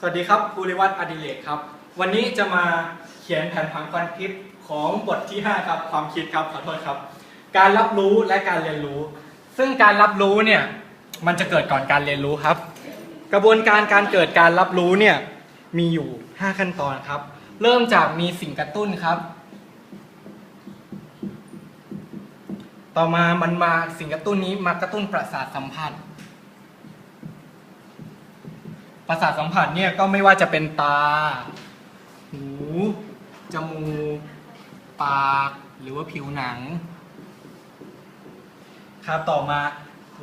สวัสดีครับภูริวัฒน์อดิเรกครับ วันนี้จะมาเขียนแผนผังความคิดของบทที่ 5 ครับ ความคิดครับ ขอโทษครับ การรับรู้และการเรียนรู้ ซึ่งการรับรู้เนี่ย มันจะเกิดก่อนการเรียนรู้ครับ กระบวนการการเกิดการรับรู้เนี่ย มีอยู่ 5 ขั้นตอนครับ เริ่มจากมีสิ่งกระตุ้นครับ ต่อมามันมาสิ่งกระตุ้นนี้มากระตุ้นประสาทสัมผัส ประสาทสัมผัสเนี่ยก็ไม่ว่าจะเป็นตา หู จมูก ปาก หรือว่าผิวหนัง ครับต่อมา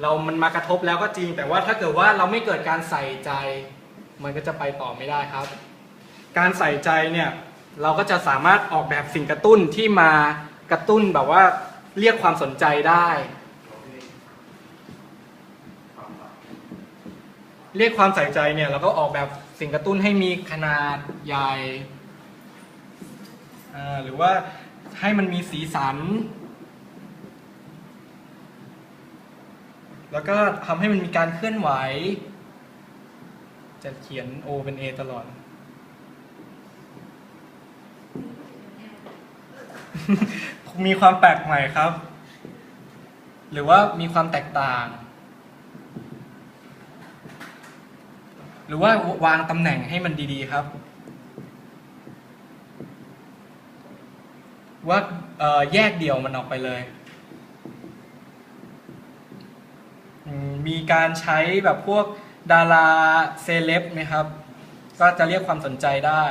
เรามันมากระทบแล้วก็จริง แต่ว่าถ้าเกิดว่าเราไม่เกิดการใส่ใจ มันก็จะไปต่อไม่ได้ครับ การใส่ใจเนี่ยเราก็จะสามารถออกแบบสิ่งกระตุ้นที่มากระตุ้นแบบว่าเรียกความสนใจได้ เรียกความใส่ใจเนี่ยเราก็ออกแบบสิ่งกระตุ้นให้มีขนาดใหญ่หรือว่าให้มันมีสีสัน แล้วก็ทำให้มันมีการเคลื่อนไหว จะเขียน O เป็น A ตลอด มีความแปลกใหม่ครับ หรือว่ามีความแตกต่าง หรือว่าวางตำแหน่งให้มันดีๆครับ ว่าแยกเดี่ยวมันออกไปเลยมมีการใช้แบบพวกดาราเซเลบไหมครับ ก็จะเรียกความสนใจได้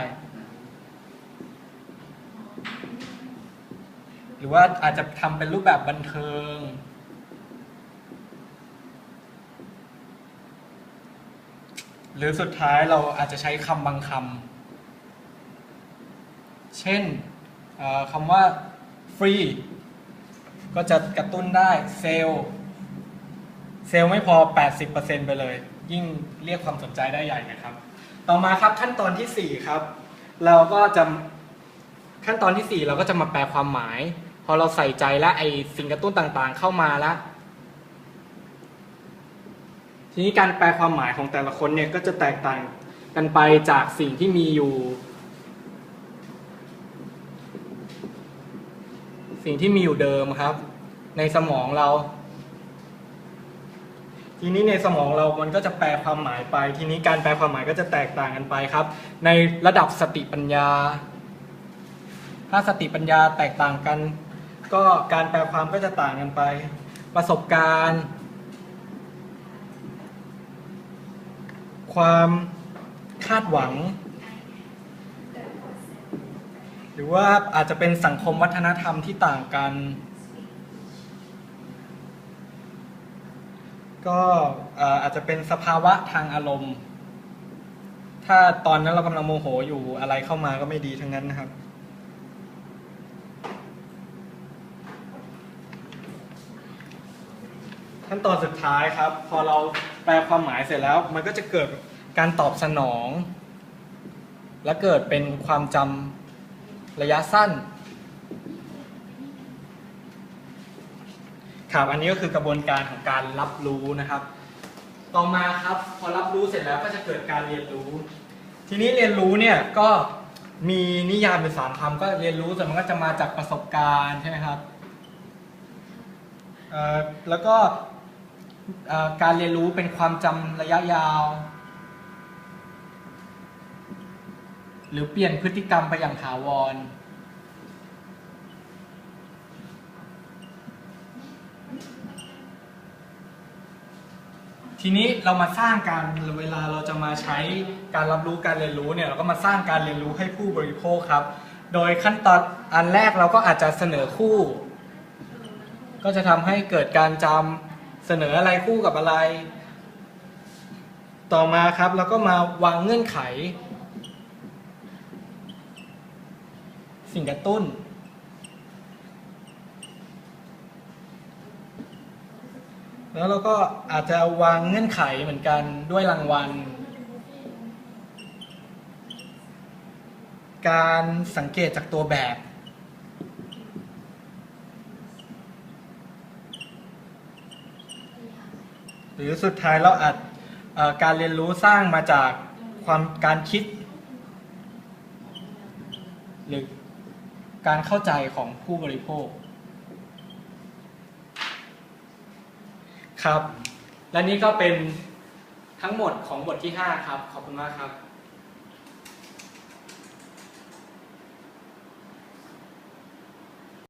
หรือว่าอาจจะทำเป็นรูปแบบบันเทิง หรือสุดท้ายเราอาจจะใช้คำบางคำ เช่นคำว่า free ก็จะกระตุ้นได้เซลเซลไม่พอ 80%ไปเลย ยิ่งเรียกความสนใจได้ใหญ่นะครับ ต่อมาครับขั้นตอนที่ 4 ครับ เราก็จะขั้นตอนที่ 4 เราก็จะมาแปลความหมาย พอเราใส่ใจแล้วไอสิ่งกระตุ้นต่างๆ เข้ามาแล้ว ทีนี้การแปลความหมายของแต่ละคนเนี่ยก็จะแตกต่างกันไปจากสิ่งที่มีอยู่ สิ่งที่มีอยู่เดิมครับ ในสมองเรา ทีนี้ในสมองเรามันก็จะแปลความหมายไป ทีนี้การแปลความหมายก็จะแตกต่างกันไปครับ ในระดับสติปัญญา ถ้าสติปัญญาแตกต่างกัน ก็การแปลความก็จะต่างกันไป ประสบการณ์ ความคาดหวัง หรือว่าอาจจะเป็นสังคมวัฒนธรรมที่ต่างกัน ก็อาจจะเป็นสภาวะทางอารมณ์ ถ้าตอนนั้นเรากำลังโมโหอยู่อะไรเข้ามาก็ไม่ดีทั้งนั้นนะครับ ขั้นตอนสุดท้ายครับ พอเราแปลความหมายเสร็จแล้ว มันก็จะเกิดการตอบสนอง และเกิดเป็นความจำระยะสั้นครับอันนี้ก็คือกระบวนการของการรับรู้นะครับ ต่อมาครับพอรับรู้เสร็จแล้วก็จะเกิดการเรียนรู้ ทีนี้เรียนรู้เนี่ยก็มีนิยามเป็นสามคำก็เรียนรู้แต่มันก็จะมาจากประสบการณ์ใช่ไหมครับแล้วก็ การเรียนรู้เป็นความจำระยะยาว หรือเปลี่ยนพฤติกรรมไปอย่างถาวร ทีนี้เรามาสร้างการเวลาเราจะมาใช้การรับรู้การเรียนรู้เนี่ยเราก็มาสร้างการเรียนรู้ให้ผู้บริโภคครับ โดยขั้นตอนอันแรกเราก็อาจจะเสนอคู่ ก็จะทำให้เกิดการจำ เสนออะไรคู่กับอะไร ต่อมาครับเราก็มาวางเงื่อนไข สิ่งกระตุ้น แล้วเราก็อาจจะวางเงื่อนไขเหมือนกันด้วยรางวัล การสังเกตจากตัวแบบ รือสุดท้ายเราอาจอการเรียนรู้สร้างมาจากความการคิด หรือการเข้าใจของผู้บริโภค ครับ และนี่ก็เป็นทั้งหมดของบทที่ 5 ครับ ขอบคุณมากครับ